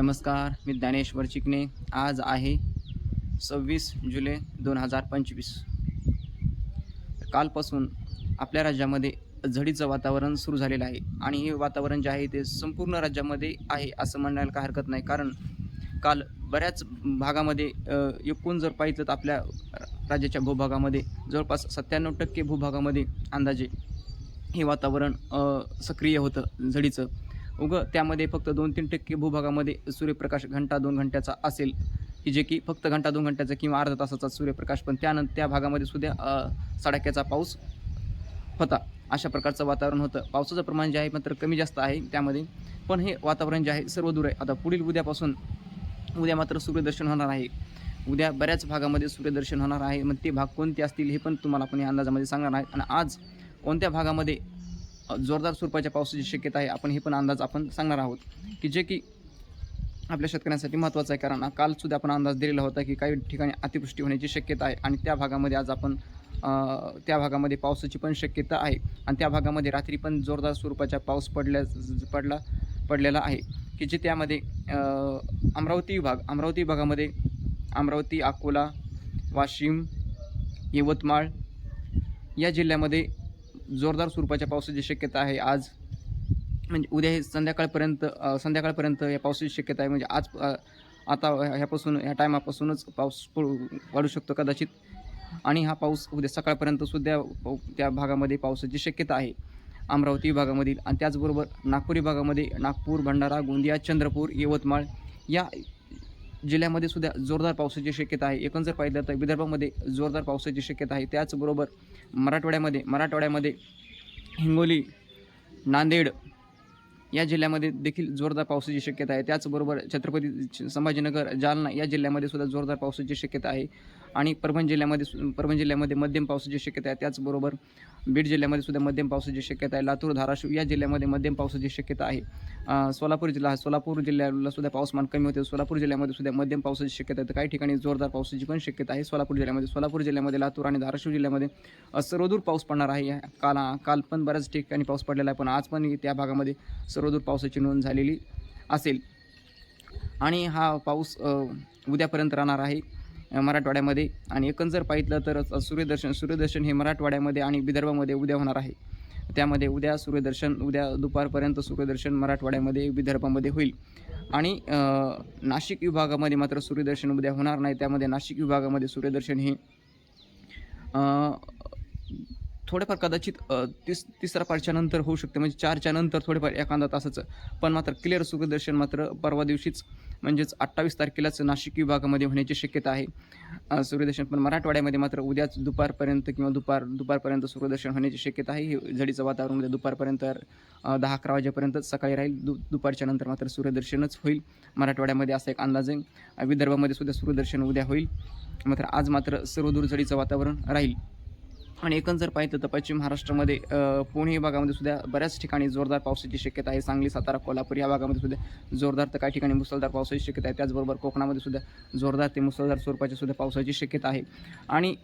नमस्कार मी ज्ञानेश्वर चिकणे आज आहे सव्वीस जुलै दोन हजार पंचवीस. कालपासून आपल्या राज्यामध्ये झडीचं वातावरण सुरू झालेलं आहे आणि हे वातावरण जे आहे ते संपूर्ण राज्यामध्ये आहे असं म्हणायला काय हरकत नाही. कारण काल बऱ्याच भागामध्ये एकूण जर पाहिजे तर आपल्या राज्याच्या भूभागामध्ये जवळपास सत्त्याण्णव टक्के भूभागामध्ये अंदाजे हे वातावरण सक्रिय होतं झडीचं. उगं त्यामध्ये फक्त दोन तीन टक्के भूभागामध्ये सूर्यप्रकाश घंटा दोन घंट्याचा असेल. की जे की फक्त घंटा दोन घंट्याचा किंवा अर्धा तासाचा सूर्यप्रकाश पण त्यानंतर त्या भागामध्ये सुद्धा सडाक्याचा पाऊस होता. अशा प्रकारचं वातावरण होतं. पावसाचं प्रमाण जे आहे मात्र कमी जास्त आहे त्यामध्ये. पण हे वातावरण जे आहे सर्व दूर आहे. आता पुढील उद्यापासून उद्या मात्र सूर्यदर्शन होणार आहे. उद्या बऱ्याच भागामध्ये सूर्यदर्शन होणार आहे. मग ते भाग कोणते असतील हे पण तुम्हाला आपण या अंदाजामध्ये सांगणार आहे. आणि आज कोणत्या भागामध्ये जोरदार स्वरूपाच्या पावसाची शक्यता आहे. आपण हे पण अंदाज आपण सांगणार आहोत की जे की आपल्या शेतकऱ्यांसाठी महत्त्वाचं आहे. कारण कालसुद्धा आपण अंदाज दिलेला होता की काही ठिकाणी अतिवृष्टी होण्याची शक्यता आहे आणि त्या भागामध्ये आज आपण त्या भागामध्ये पावसाची पण शक्यता आहे आणि त्या भागामध्ये रात्री पण जोरदार स्वरूपाचा पाऊस पडल्या पडला पडलेला आहे की जे त्यामध्ये अमरावती विभाग अमरावती विभागामध्ये अमरावती अकोला वाशिम यवतमाळ या जिल्ह्यामध्ये जोरदार स्वरूपाच्या पावसाची शक्यता आहे. आज म्हणजे उद्या हे संध्याकाळपर्यंत संध्याकाळपर्यंत या पावसाची शक्यता आहे. म्हणजे आज आता ह्यापासून ह्या टायमापासूनच पाऊस पडू- वाढू शकतो कदाचित. आणि हा पाऊस उद्या सकाळपर्यंत सुद्धा पाऊ- त्या भागामध्ये पावसाची शक्यता आहे. अमरावती विभागामधील आणि त्याचबरोबर नागपूर विभागामध्ये नागपूर भंडारा गोंदिया चंद्रपूर यवतमाळ या जिल्ह्यामध्ये सुद्धा जोरदार पावसाची शक्यता आहे. एकूण जर पाहिलं तर विदर्भामध्ये जोरदार पावसाची शक्यता आहे. त्याचबरोबर मराठवाड्यामध्ये मराठवाड्यामध्ये हिंगोली नांदेड या जिल्ह्यामध्ये देखील जोरदार पावसाची शक्यता आहे. त्याचबरोबर छत्रपती संभाजीनगर जालना या जिल्ह्यामध्ये सुद्धा जोरदार पावसाची शक्यता आहे. आणि परभणी जिल्ह्यामध्ये सु- परभणी जिल्ह्यामध्ये मध्यम पावसाची शक्यता आहे. त्याचबरोबर बीड जिल्ह्यामध्ये सुद्धा मध्यम पावसाची शक्यता आहे. लातूर धाराशिव या जिल्ह्यामध्ये मध्यम पावसाची शक्यता आहे. सोलापूर जिल्हा सोलापूर जिल्ह्याला सुद्धा पाऊसमान कमी होते. सोलापूर जिल्ह्यामध्ये सुद्धा मध्यम पावसाची शक्यता आहे. तर काही ठिकाणी जोरदार पावसाची पण शक्यता आहे सोलापूर जिल्ह्यामध्ये. सोलापूर जिल्ह्यामध्ये लातूर आणि धाराशिव जिल्ह्यामध्ये सर्वदूर पाऊस पडणार आहे. या- काल काल पण बऱ्याच ठिकाणी पाऊस पडलेला आहे. पण आज पण त्या भागामध्ये सर्वदूर पावसाची नोंद झालेली असेल. आणि हा पाऊस उद्यापर्यंत राहणार आहे. मराठवाड्यामध्ये. आणि एकंदर जर पाहितलं तर सूर्यदर्शन सूर्यदर्शन हे मराठवाड्यामध्ये आणि विदर्भामध्ये उद्या होणार आहे. त्यामध्ये उद्या सूर्यदर्शन उद्या दुपारपर्यंत सूर्यदर्शन मराठवाड्यामध्ये विदर्भामध्ये होईल. आणि नाशिक विभागामध्ये मात्र सूर्यदर्शन उद्या होणार नाही. त्यामध्ये नाशिक विभागामध्ये सूर्यदर्शन हे अ, थोडेफार कदाचित तीस तिसरा पारच्या नंतर होऊ शकते. म्हणजे चारच्या नंतर थोडेफार एखादा तासाचं. पण मात्र क्लिअर सूर्यदर्शन मात्र परवा दिवशीच म्हणजेच अठ्ठावीस तारखेलाच नाशिक विभागामध्ये होण्याची शक्यता आहे. सूर्यदर्शन पण मराठवाड्यामध्ये मात्र उद्याच दुपारपर्यंत किंवा दुपार दुपारपर्यंत सूर्यदर्शन होण्याची शक्यता आहे. हे झडीचं वातावरण उद्या दुपारपर्यंत दहा अकरा वाजेपर्यंत सकाळी राहील. दु दुपारच्या नंतर मात्र सूर्यदर्शनच होईल. मराठवाड्यामध्ये असा एक अंदाज आहे. विदर्भामध्ये सुद्धा सूर्यदर्शन उद्या होईल. मात्र आज मात्र सर्वदूर झडीचं वातावरण राहील. आणि एकंद जर पाहिलं तर पश्चिम महाराष्ट्रामध्ये पुणे भागामध्ये सुद्धा बऱ्याच ठिकाणी जोरदार पावसाची शक्यता आहे. सांगली सातारा कोल्हापूर या भागामध्ये सुद्धा जोरदार तर काही ठिकाणी मुसळधार पावसाची शक्यता आहे. त्याचबरोबर कोकणामध्ये सुद्धा जोरदार ते मुसळधार स्वरूपाची सुद्धा पावसाची शक्यता आहे. आणि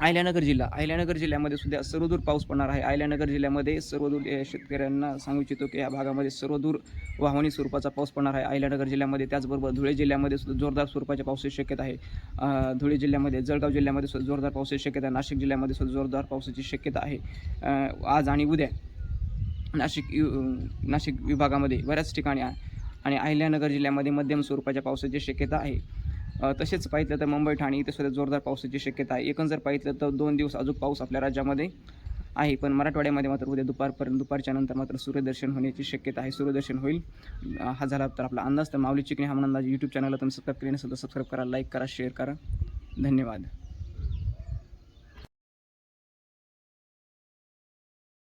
आयल्यानगर अहिल्यानगर जिल्हा. अहिल्यानगर जिल्ह्यामध्ये सुद्धा सर्वदूर पाऊस पडणार आहे. अहिल्यानगर जिल्ह्यामध्ये सर्वदूर शेतकऱ्यांना सांगू इच्छितो की या भागामध्ये सर्वदूर वाहवणी स्वरूपाचा पाऊस पडणार आहे. अहिल्यानगर जिल्ह्यामध्ये त्याचबरोबर धुळे जिल्ह्यामध्ये सुद्धा जोरदार स्वरूपाच्या पावसाची शक्यता आहे. धुळे जिल्ह्यामध्ये जळगाव जिल्ह्यामध्ये सुद्धा जोरदार पावसाची शक्यता आहे. नाशिक जिल्ह्यामध्ये सुद्धा जोरदार पावसाची शक्यता आहे. आज आणि उद्या नाशिक नाशिक विभागामध्ये बऱ्याच ठिकाणी आणि अहिल्यानगर जिल्ह्यामध्ये मध्यम स्वरूपाच्या पावसाची शक्यता आहे. तसेच पाहिलं तर मुंबई ठाणे इथे सुद्धा जोरदार पावसाची शक्यता आहे. एकूण जर पाहिलं तर दोन दिवस अजून पाऊस आपल्या राज्यामध्ये आहे पण मराठवाड्यामध्ये मात्र उद्या दुपारपर्यंत दुपारच्या नंतर मात्र सूर्यदर्शन होण्याची शक्यता आहे. सूर्यदर्शन होईल. हा झाला तर आपला अंदाज. तर माऊली चिकणी हा अंदाज यूट्यूब चॅनलला तुम्ही सबस्क्राईब केले नसेल तर सबस्क्राईब करा लाईक करा शेअर करा. धन्यवाद.